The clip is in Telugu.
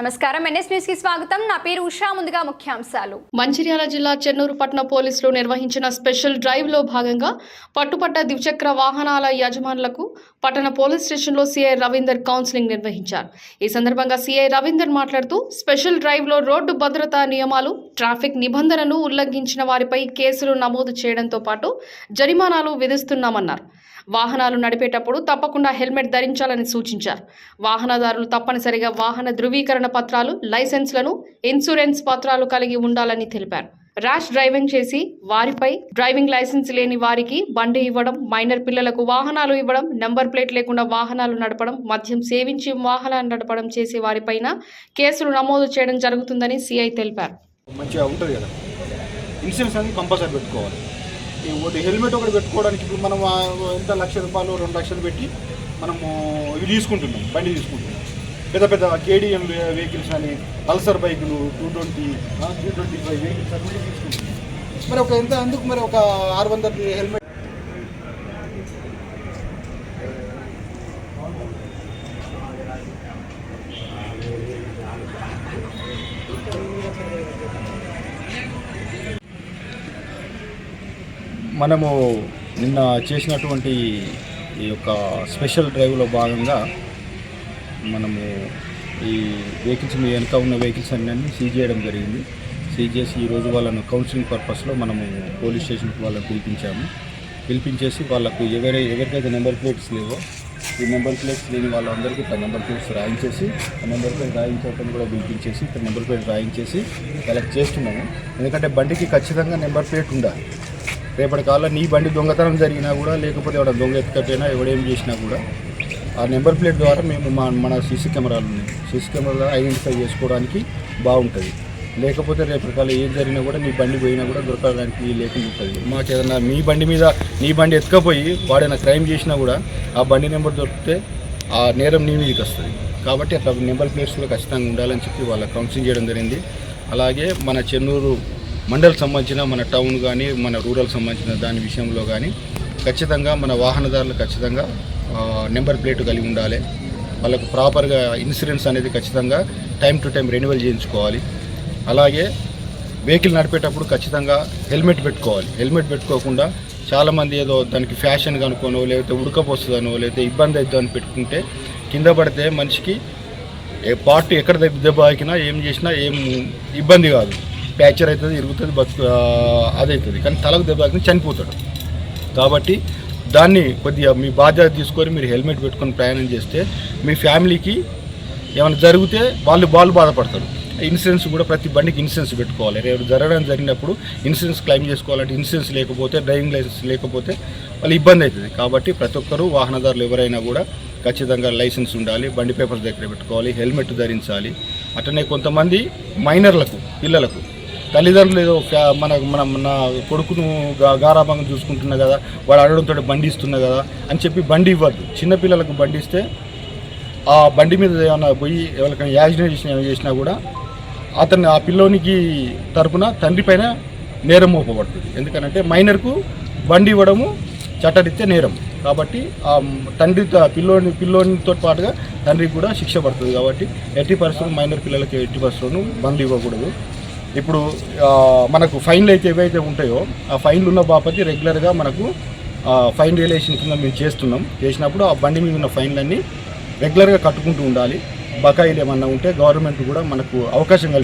నమస్కారం. ఎన్ఎస్ న్యూస్కి స్వాగతం. నా పేరు ఉషా. ముందుగా ముఖ్యాంశాలు. మంచిర్యాల జిల్లా చెన్నూరు పట్టణ పోలీసులు నిర్వహించిన స్పెషల్ డ్రైవ్లో భాగంగా పట్టుపట్ట ద్విచక్ర వాహనాల యజమానులకు పట్టణ పోలీస్ స్టేషన్లో సీఐ రవీందర్ కౌన్సిలింగ్ నిర్వహించారు. ఈ సందర్భంగా సిఐ రవీందర్ మాట్లాడుతూ స్పెషల్ డ్రైవ్లో రోడ్డు భద్రతా నియమాలు ట్రాఫిక్ నిబంధనలు ఉల్లంఘించిన వారిపై కేసులు నమోదు చేయడంతో పాటు జరిమానాలు విధిస్తున్నామన్నారు. వాహనాలు నడిపేటప్పుడు తప్పకుండా హెల్మెట్ ధరించాలని సూచించారు. వాహనదారులు తప్పనిసరిగా వాహన ధృవీకరణ పత్రాలు లైసెన్స్లను ఇన్సూరెన్స్ పత్రాలు కలిగి ఉండాలని తెలిపారు. ర్యాష్ డ్రైవింగ్ చేసి వారిపై డ్రైవింగ్ లైసెన్స్ లేని వారికి బండి ఇవ్వడం మైనర్ పిల్లలకు వాహనాలు ఇవ్వడం నెంబర్ ప్లేట్ లేకుండా వాహనాలు నడపడం మద్యం సేవించి వాహనాలు నడపడం చేసే వారిపైన కేసులు నమోదు చేయడం జరుగుతుందని సిఐ తెలిపారు. మంచిగా ఉంటుంది కదా. ఇన్సూరెన్స్ అనేది కంపల్సరీ పెట్టుకోవాలి. ఒకటి హెల్మెట్ ఒకటి పెట్టుకోవడానికి ఇప్పుడు మనం ఎంత లక్ష రూపాయలు రెండు లక్షలు పెట్టి మనము ఇవి తీసుకుంటున్నాం బండి తీసుకుంటున్నాం. పెద్ద పెద్ద కేడిఎం వెహికల్స్ అని పల్సర్ బైకులు two twenty three twenty five vehicles అన్నీ తీసుకుంటున్నాం. మరి ఒక ఎంత ఎందుకు మరి ఒక ఆరు వందల హెల్మెట్ మనము నిన్న చేసినటువంటి ఈ యొక్క స్పెషల్ డ్రైవ్లో భాగంగా మనము ఈ వెహికల్స్ మీ వెనక ఉన్న వెహికల్స్ అన్నీ సీజ్ చేయడం జరిగింది. సీజ్ చేసి ఈరోజు వాళ్ళను కౌన్సిలింగ్ పర్పస్లో మనము పోలీస్ స్టేషన్కి వాళ్ళని పిలిపించాము. పిలిపించేసి వాళ్ళకు ఎవరి ఎవరికైతే నెంబర్ ప్లేట్స్ లేవో ఈ నెంబర్ ప్లేట్స్ లేని వాళ్ళందరికీ ఇక్కడ నెంబర్ ప్లేట్స్ రాయించేసి ఆ నెంబర్ ప్లేట్ రాయించడం కూడా పిలిపించేసి ఇక్కడ నెంబర్ ప్లేట్ రాయించేసి కలెక్ట్ చేస్తున్నాము. ఎందుకంటే బండికి ఖచ్చితంగా నెంబర్ ప్లేట్ ఉండాలి. రేపటి కాలంలో నీ బండి దొంగతనం జరిగినా కూడా లేకపోతే ఎవడ దొంగ ఎత్తుకపోయినా ఎవడేం చేసినా కూడా ఆ నెంబర్ ప్లేట్ ద్వారా మేము మా మన సీసీ కెమెరాలు ఉన్నాయి సీసీ కెమెరాలో ఐడెంటిఫై చేసుకోవడానికి బాగుంటుంది. లేకపోతే రేపటి కాలం ఏం జరిగినా కూడా నీ బండి పోయినా కూడా దొరకడానికి లేకుండా ఉంటుంది. మాకు ఏదైనా మీ బండి మీద నీ బండి ఎత్తుకపోయి వాడైనా క్రైమ్ చేసినా కూడా ఆ బండి నెంబర్ దొరికితే ఆ నేరం నీ మీదకి వస్తుంది. కాబట్టి అట్లా నెంబర్ ప్లేట్స్ కూడా ఖచ్చితంగా ఉండాలని చెప్పి వాళ్ళ కౌన్సిలింగ్ చేయడం జరిగింది. అలాగే మన చెన్నూరు మండల్ సంబంధించిన మన టౌన్ కానీ మన రూరల్ సంబంధించిన దాని విషయంలో కానీ ఖచ్చితంగా మన వాహనదారులు ఖచ్చితంగా నెంబర్ ప్లేట్ కలిగి ఉండాలి. వాళ్ళకు ప్రాపర్గా ఇన్సూరెన్స్ అనేది ఖచ్చితంగా టైం టు టైం రెన్యువల్ చేయించుకోవాలి. అలాగే వెహికల్ నడిపేటప్పుడు ఖచ్చితంగా హెల్మెట్ పెట్టుకోవాలి. హెల్మెట్ పెట్టుకోకుండా చాలామంది ఏదో దానికి ఫ్యాషన్ కనుకోనో లేకపోతే ఉడకపోస్తుందనో లేకపోతే ఇబ్బంది అవుతుందో అని పెట్టుకుంటే కింద పడితే మనిషికి ఏ పార్ట్ ఎక్కడ దెబ్బ దెబ్బ ఆకినా ఏం చేసినా ఏం ఇబ్బంది కాదు. ప్యాచర్ అవుతుంది ఇరుగుతుంది బతుకు అదవుతుంది కానీ తలకు దెబ్బ చనిపోతాడు. కాబట్టి దాన్ని కొద్దిగా మీ బాధ్యత తీసుకొని మీరు హెల్మెట్ పెట్టుకొని ప్రయాణం చేస్తే మీ ఫ్యామిలీకి ఏమైనా జరిగితే వాళ్ళు వాళ్ళు బాధపడతారు. ఇన్సూరెన్స్ కూడా ప్రతి బండికి ఇన్సూరెన్స్ పెట్టుకోవాలి. రేపు జరగడం జరిగినప్పుడు ఇన్సూరెన్స్ క్లెయిమ్ చేసుకోవాలంటే ఇన్సూరెన్స్ లేకపోతే డ్రైవింగ్ లైసెన్స్ లేకపోతే వాళ్ళు ఇబ్బంది అవుతుంది. కాబట్టి ప్రతి ఒక్కరూ వాహనదారులు ఎవరైనా కూడా ఖచ్చితంగా లైసెన్స్ ఉండాలి బండి పేపర్స్ దగ్గర పెట్టుకోవాలి హెల్మెట్ ధరించాలి. అట్లనే కొంతమంది మైనర్లకు పిల్లలకు తల్లిదండ్రులు ఏదో ఫ్యా- మన మన మన కొడుకును గారాభంగా చూసుకుంటున్నా కదా వాడు అడగడంతో బండి ఇస్తున్నా కదా అని చెప్పి బండి ఇవ్వద్దు. చిన్నపిల్లలకు బండి ఇస్తే ఆ బండి మీద ఏమైనా పోయి ఎవరికైనా యాక్సిడెంట్ చేసిన ఏమైనా చేసినా కూడా అతన్ని ఆ పిల్లోనికి తరపున తండ్రి పైన నేరం మోపబడుతుంది. ఎందుకనంటే మైనర్కు బండి ఇవ్వడము చట్టరీత్యా నేరం. కాబట్టి ఆ తండ్రి పిల్లోని పిల్లోనితో పాటుగా తండ్రికి కూడా శిక్ష పడుతుంది కాబట్టి ఎట్టి పరిస్థితులు మైనర్ పిల్లలకి ఎట్టి పరిస్థితులను బండ్లు ఇవ్వకూడదు. ఇప్పుడు మనకు ఫైన్లు అయితే ఏవైతే ఉంటాయో ఆ ఫైన్లు ఉన్న బాపతి రెగ్యులర్గా మనకు ఫైన్ రిలేషన్ కింద మేము చేస్తున్నాం. చేసినప్పుడు ఆ బండి మీద ఉన్న ఫైన్లన్నీ రెగ్యులర్గా కట్టుకుంటూ ఉండాలి. బకాయిలు ఏమన్నా ఉంటే గవర్నమెంట్ కూడా మనకు అవకాశం కలిపి